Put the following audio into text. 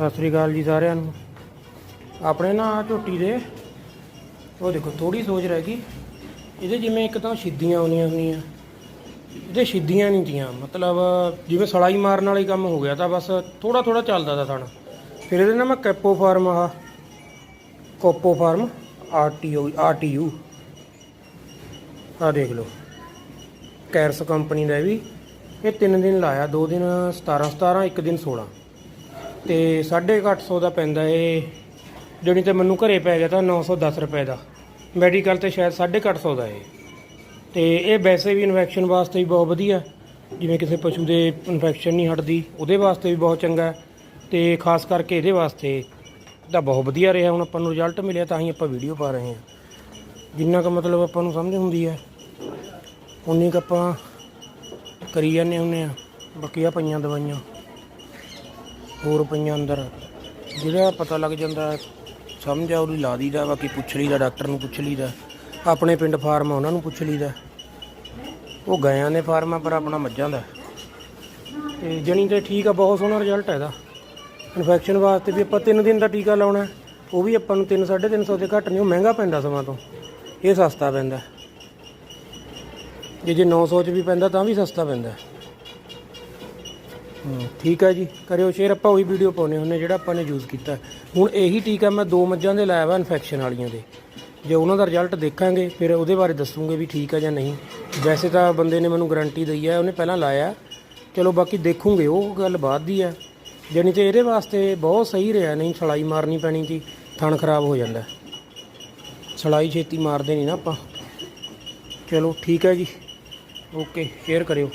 ਸਤਿ ਸ੍ਰੀ ਅਕਾਲ ਜੀ ਸਾਰਿਆਂ ਨੂੰ। ਆਪਣੇ ਨਾ ਆਹ ਝੋਟੀ ਦੇ, ਉਹ ਦੇਖੋ ਥੋੜੀ ਸੋਚ ਰਹਿ ਗਈ। ਇਹਦੇ ਜਿਵੇਂ ਇੱਕ ਤਾਂ ਛਿੱਦੀਆਂ ਆਉਣੀਆਂ ਹੁੰਦੀਆਂ। ਇਹਦੇ ਛਿੱਦੀਆਂ ਨਹੀਂ ਤੀਆਂ। ਮਤਲਬ ਜਿਵੇਂ ਸਲਾਈ ਮਾਰਨ ਵਾਲੀ ਕੰਮ ਹੋ ਗਿਆ ਤਾਂ ਬਸ ਥੋੜਾ ਥੋੜਾ ਚੱਲਦਾ ਤਾ ਥਣ। ਫਿਰ ਇਹਦੇ ਨਾਲ ਮੈਂ ਕੈਪੋ ਫਾਰਮ ਆ। ਕੋਪੋ ਫਾਰਮ, ਆਰਟੀਓ, ਆਰਟੀਯੂ। ਆ ਦੇਖ ਲਓ। ਕੈਰਸ ਕੰਪਨੀ ਦਾ ਵੀ। ਇਹ 3 ਦਿਨ ਲਾਇਆ 2 ਦਿਨ 17 17 ਇੱਕ ਦਿਨ 16 ਤੇ 850 ਦਾ ਪੈਂਦਾ ਇਹ ਜਿਹੜੀ ਤੇ ਮੈਨੂੰ ਘਰੇ ਪੈ ਗਿਆ ਤਾਂ 910 ਰੁਪਏ ਦਾ। ਮੈਡੀਕਲ ਤੇ ਸ਼ਾਇਦ 850 ਦਾ ਇਹ ਤੇ ਇਹ ਵੈਸੇ ਵੀ ਇਨਫੈਕਸ਼ਨ ਵਾਸਤੇ ਵੀ ਬਹੁਤ ਵਧੀਆ। ਜਿਵੇਂ ਕਿਸੇ ਪਸ਼ੂ ਦੇ ਇਨਫੈਕਸ਼ਨ ਨਹੀਂ ਹਟਦੀ, ਉਹਦੇ ਵਾਸਤੇ ਵੀ ਬਹੁਤ ਚੰਗਾ। ਹੈ ਤੇ ਖਾਸ ਕਰਕੇ ਇਹਦੇ ਵਾਸਤੇ ਤਾਂ ਬਹੁਤ ਵਧੀਆ ਰਿਹਾ। ਹੁਣ ਆਪਾਂ ਨੂੰ ਰਿਜ਼ਲਟ ਮਿਲਿਆ ਤਾਂ ਹੀ ਆਪਾਂ ਵੀਡੀਓ ਪਾ ਰਹੇ ਹਾਂ। ਜਿੰਨਾ ਕੁ ਮਤਲਬ ਆਪਾਂ ਨੂੰ ਸਮਝ ਹੁੰਦੀ ਹੈ, ਉਨੀ ਕੁ ਆਪਾਂ ਕਰੀ ਜਾਂਦੇ ਹੁੰਦੇ ਆ ਬਾਕੀ ਆ ਪਈਆਂ ਦਵਾਈਆਂ। ਹੋਰ ਪਈਆਂ ਅੰਦਰ। ਜਿਹੜਾ ਪਤਾ ਲੱਗ ਜਾਂਦਾ, ਸਮਝ ਆ ਉਹਦੀ ਲਾ ਦੀਦਾ ਬਾਕੀ ਪੁੱਛ ਲਈਦਾ, ਡਾਕਟਰ ਨੂੰ ਪੁੱਛ ਲਈਦਾ। ਆਪਣੇ ਪਿੰਡ ਫਾਰਮ ਆ, ਉਹਨਾਂ ਨੂੰ ਪੁੱਛ ਲਈਦਾ। ਉਹ ਗਾਇਆਂ ਦੇ ਫਾਰਮ ਆ ਪਰ ਆਪਣਾ ਮੱਝਾਂ ਦਾ। ਤੇ ਜਣੀ ਤੇ ਠੀਕ ਆ, ਬਹੁਤ ਸੋਹਣਾ ਰਿਜ਼ਲਟ ਹੈ ਇਹਦਾ। ਇਨਫੈਕਸ਼ਨ ਵਾਸਤੇ ਵੀ ਆਪਾਂ 3 ਦਿਨ ਦਾ ਟੀਕਾ ਲਾਉਣਾ। ਉਹ ਵੀ ਆਪਾਂ ਨੂੰ 3 350 ਦੇ ਘੱਟ ਨਹੀਂ, ਉਹ ਮਹਿੰਗਾ ਪੈਂਦਾ ਸਮਾਂ ਤੋਂ। ਇਹ ਸਸਤਾ ਪੈਂਦਾ। ਜੇ ਜੇ 900 ਚ ਵੀ ਪੈਂਦਾ, ਤਾਂ ਵੀ ਸਸਤਾ ਪੈਂਦਾ। ਠੀਕ ਹੈ ਜੀ। ਕਰਿਓ ਸ਼ੇਅਰ ਆਪਾਂ ਉਹੀ ਵੀਡੀਓ ਪਾਉਨੇ ਹੁੰਨੇ ਜਿਹੜਾ ਆਪਾਂ ਨੇ ਯੂਜ਼ ਕੀਤਾ। ਹੁਣ ਇਹੀ ਟੀਕਾ ਮੈਂ ਦੋ ਮੱਝਾਂ ਦੇ ਲਾਇਆ ਵਾ ਇਨਫੈਕਸ਼ਨ ਵਾਲੀਆਂ ਦੇ। ਜੇ ਉਹਨਾਂ ਦਾ ਰਿਜ਼ਲਟ ਦੇਖਾਂਗੇ, ਫਿਰ ਉਹਦੇ ਬਾਰੇ ਦੱਸੂਗੇ ਵੀ ਠੀਕ ਹੈ ਜਾਂ ਨਹੀਂ। ਵੈਸੇ ਤਾਂ ਬੰਦੇ ਨੇ ਮੈਨੂੰ ਗਾਰੰਟੀ ਦਈ ਹੈ, ਉਹਨੇ ਪਹਿਲਾਂ ਲਾਇਆ। ਚਲੋ ਬਾਕੀ ਦੇਖੂਗੇ, ਉਹ ਗੱਲ ਬਾਅਦ ਦੀ ਹੈ। ਜਾਣੀ ਤੇ ਇਹਦੇ ਵਾਸਤੇ ਬਹੁਤ ਸਹੀ ਰਿਹਾ, ਨਹੀਂ ਛਲਾਈ ਮਾਰਨੀ ਪੈਣੀ ਸੀ, ਥਣ ਖਰਾਬ ਹੋ ਜਾਂਦਾ। ਛਲਾਈ ਛੇਤੀ ਮਾਰਦੇ ਨਹੀਂ ਨਾ ਆਪਾਂ। ਚਲੋ ਠੀਕ ਹੈ ਜੀ। ਓਕੇ ਸ਼ੇਅਰ ਕਰਿਓ।